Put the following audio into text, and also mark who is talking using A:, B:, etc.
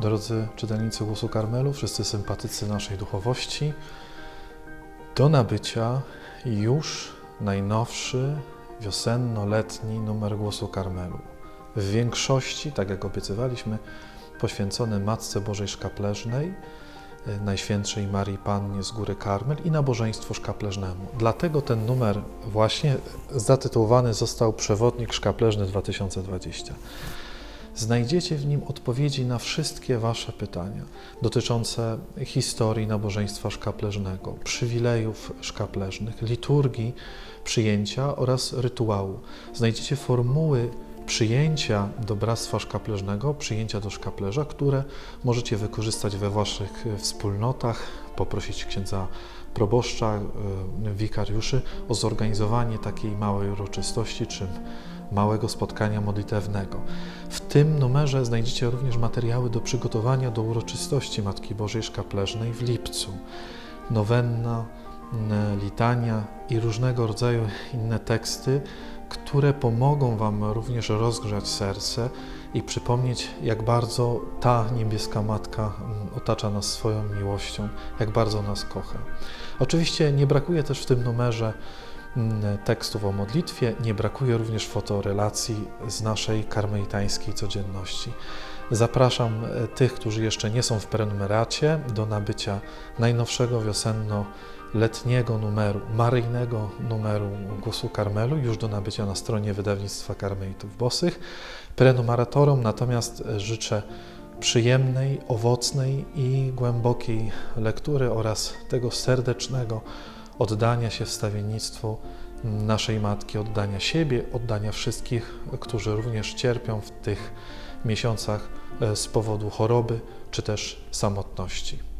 A: Drodzy czytelnicy Głosu Karmelu, wszyscy sympatycy naszej duchowości, do nabycia już najnowszy wiosenno-letni numer Głosu Karmelu. W większości, tak jak obiecywaliśmy, poświęcony Matce Bożej Szkapleżnej, y, Najświętszej Marii Pannie z Góry Karmel i nabożeństwu szkapleżnemu. Dlatego ten numer właśnie zatytułowany został Przewodnik Szkapleżny 2020. Znajdziecie w nim odpowiedzi na wszystkie Wasze pytania dotyczące historii nabożeństwa szkapleżnego, przywilejów szkapleżnych, liturgii przyjęcia oraz rytuału. Znajdziecie formuły przyjęcia do bractwa szkapleżnego, przyjęcia do szkaplerza, które możecie wykorzystać we Waszych e, wspólnotach, poprosić księdza proboszcza, e, wikariuszy o zorganizowanie takiej małej uroczystości czy małego spotkania modlitewnego. W tym numerze znajdziecie również materiały do przygotowania do uroczystości Matki Bożej Szkapleżnej w lipcu. Nowenna, litania i różnego rodzaju inne teksty, które pomogą Wam również rozgrzać serce i przypomnieć, jak bardzo ta niebieska Matka mm, otacza nas swoją miłością, jak bardzo nas kocha. Oczywiście nie brakuje też w tym numerze mm, tekstów o modlitwie, nie brakuje również fotorelacji z naszej karmelitańskiej codzienności. Zapraszam e, tych, którzy jeszcze nie są w prenumeracie, do nabycia najnowszego wiosenno-letniego numeru, maryjnego numeru Głosu Karmelu, już do nabycia na stronie wydawnictwa Karmelitów Bosych. Prenumeratorom natomiast życzę przyjemnej, owocnej i głębokiej lektury oraz tego serdecznego oddania się wstawiennictwu naszej Matki, oddania siebie, oddania wszystkich, którzy również cierpią w tych miesiącach e, z powodu choroby czy też samotności.